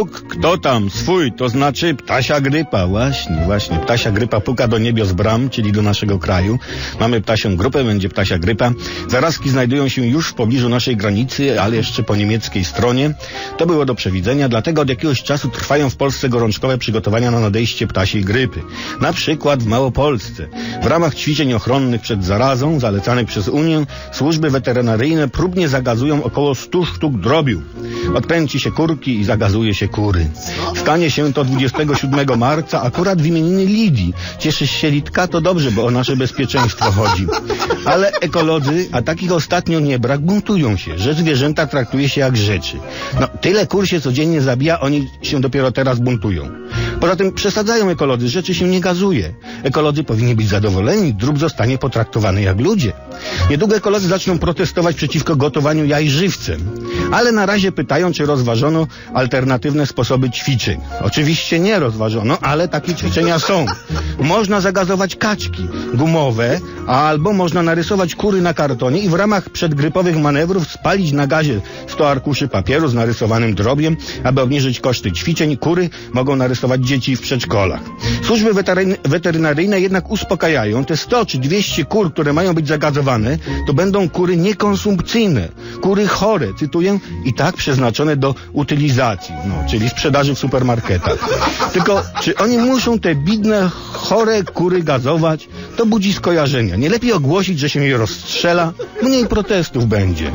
Puk, kto tam? Swój, to znaczy ptasia grypa. Właśnie, właśnie. Ptasia grypa puka do niebios bram, czyli do naszego kraju. Mamy ptasią grupę, będzie ptasia grypa. Zarazki znajdują się już w pobliżu naszej granicy, ale jeszcze po niemieckiej stronie. To było do przewidzenia, dlatego od jakiegoś czasu trwają w Polsce gorączkowe przygotowania na nadejście ptasiej grypy. Na przykład w Małopolsce. W ramach ćwiczeń ochronnych przed zarazą, zalecanych przez Unię, służby weterynaryjne próbnie zagazują około 100 sztuk drobiu. Odkręci się kurki i zagazuje się kury. Stanie się to 27 marca, akurat w imieniny Lidii. Cieszysz się Lidka? To dobrze, bo o nasze bezpieczeństwo chodzi. Ale ekolodzy, a takich ostatnio nie brak, buntują się, że zwierzęta traktuje się jak rzeczy. No, tyle kur się codziennie zabija, oni się dopiero teraz buntują. Poza tym przesadzają ekolodzy, rzeczy się nie gazuje. Ekolodzy powinni być zadowoleni, drób zostanie potraktowany jak ludzie. Niedługo ekolodzy zaczną protestować przeciwko gotowaniu jaj żywcem. Ale na razie pytają, czy rozważono alternatywne sposoby ćwiczeń. Oczywiście nie rozważono, ale takie ćwiczenia są. Można zagazować kaczki gumowe, albo można narysować kury na kartonie i w ramach przedgrypowych manewrów spalić na gazie 100 arkuszy papieru z narysowanym drobiem, aby obniżyć koszty ćwiczeń. Kury mogą narysować dzieci w przedszkolach. Służby weterynaryjne jednak uspokajają. Te 100 czy 200 kur, które mają być zagazowane, to będą kury niekonsumpcyjne, kury chore, cytuję, i tak przeznaczone do utylizacji, no, czyli sprzedaży w supermarketach. Tylko, czy oni muszą te bidne, chore kury gazować? To budzi skojarzenia. Nie lepiej ogłosić, że się je rozstrzela? Mniej protestów będzie.